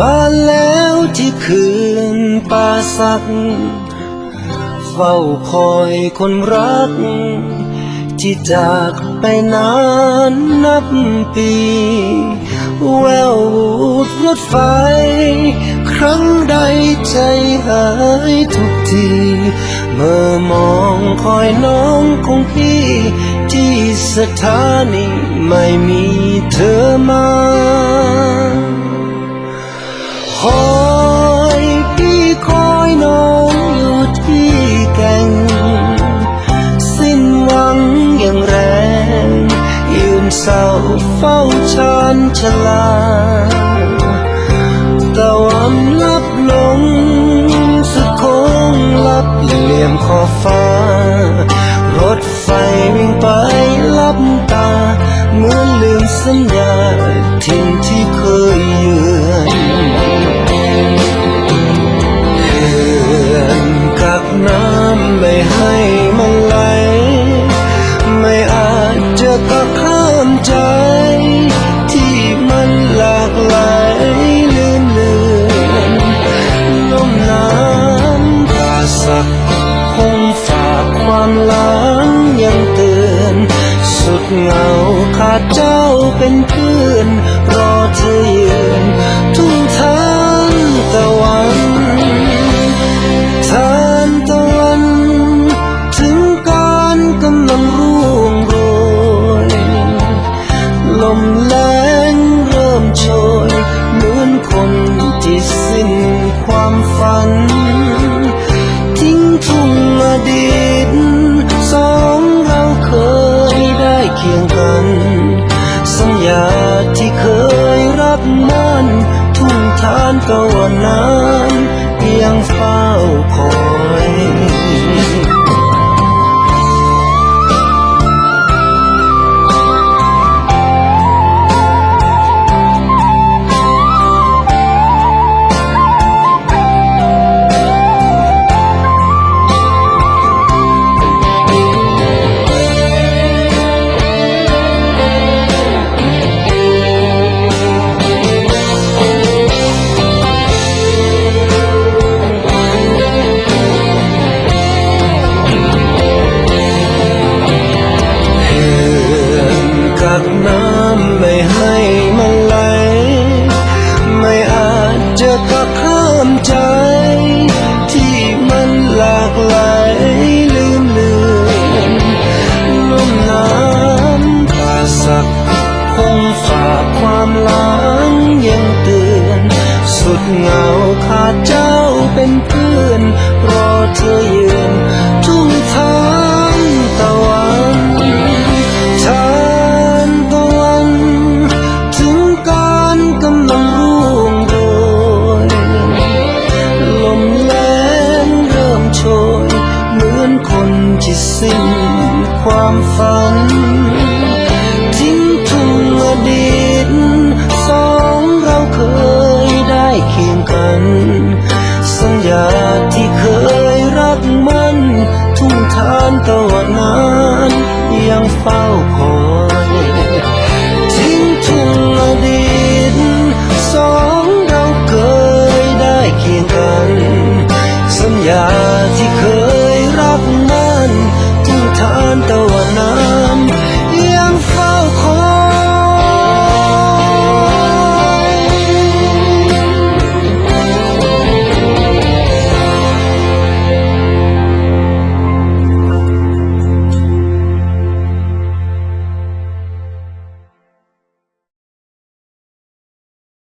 บ้านแล้วที่คืนป่าสัก เฝ้าคอยคนรัก ที่จากไปนานนับปี แวววูดรถไฟ ครั้งใดใจหายทุกที เมื่อมองคอยน้องของพี่ ที่สถานีไม่มีเธอมา เฝ้าชานชลาตะวันลับลงสุดโค้งลับเหลี่ยมขอบฟ้า รถไฟวิ่งไปลับตาเหมือนลืมสัญญาทิ้งที่เคยเยือนเขื่อนกักน้ำไม่ให้มันไหล ไม่อาจจะกัก ขาดเจ้าเป็นเพื่อนรอเธอยืนทุ่งทานตะวันานก็วันนั้นเพียงเฝ้าคอย จะก็ข้ามใจ ที่สิ้นความฝัน ทิ้งทุ่งอดีตสองเราเคยได้เคียงกัน สัญญาที่เคยรักมันทุ่งทานตลอดนนานยังเฝ้าคอยทิ้งทุ่งอดีตสองเราเคยได้เคียงกัน สัญญา